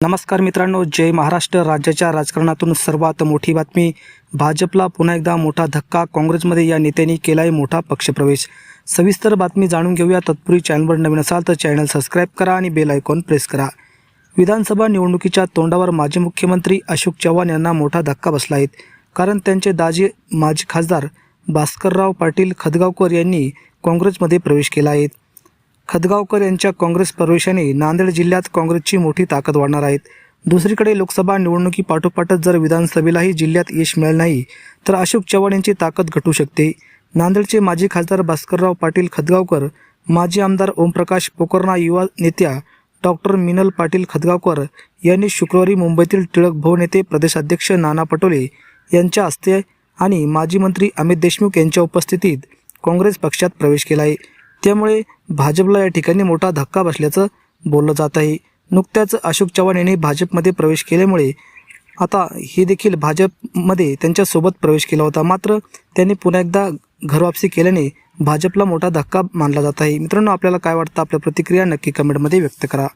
नमस्कार मित्रांनो जय महाराष्ट्र. राज्याच्या राजकारणातून सर्वात मोठी बातमी भाजपला पुन्हा एकदा मोठा धक्का काँग्रेसमध्ये या नेत्यांनी केला आहे मोठा पक्षप्रवेश. सविस्तर बातमी जाणून घेऊया. तत्पूर्वी चॅनलवर नवीन असाल तर चॅनल सबस्क्राईब करा आणि बेल आयकॉन प्रेस करा. विधानसभा निवडणुकीच्या तोंडावर माजी मुख्यमंत्री अशोक चव्हाण यांना मोठा धक्का बसला आहे कारण त्यांचे दाजी माजी खासदार भास्करराव पाटील खदगावकर यांनी काँग्रेसमध्ये प्रवेश केला आहे खदगावकर यांच्या काँग्रेस प्रवेशाने नांदेड जिल्ह्यात काँग्रेसची मोठी ताकद वाढणार आहेत. दुसरीकडे लोकसभा निवडणुकीपाठोपाठच जर विधानसभेलाही जिल्ह्यात यश मिळालं नाही तर अशोक चव्हाण यांची ताकद घटू शकते. नांदेडचे माजी खासदार भास्करराव पाटील खदगावकर माजी आमदार ओमप्रकाश पोकर्णा युवा नेत्या डॉक्टर मिनल पाटील खदगावकर यांनी शुक्रवारी मुंबईतील टिळक भवन येथे प्रदेशाध्यक्ष नाना पटोले यांच्या हस्ते आणि माजी मंत्री अमित देशमुख यांच्या उपस्थितीत काँग्रेस पक्षात प्रवेश केला आहे. त्यामुळे भाजपला या ठिकाणी मोठा धक्का बसल्याचं बोललं जात आहे नुकत्याच अशोक चव्हाण यांनी भाजपमध्ये प्रवेश केल्यामुळे आता हे देखील भाजपमध्ये त्यांच्यासोबत प्रवेश केला होता. मात्र त्यांनी पुन्हा एकदा घरवापसी केल्याने भाजपला मोठा धक्का मानला जात आहे मित्रांनो आपल्याला काय वाटतं? आपल्या प्रतिक्रिया नक्की कमेंटमध्ये व्यक्त करा.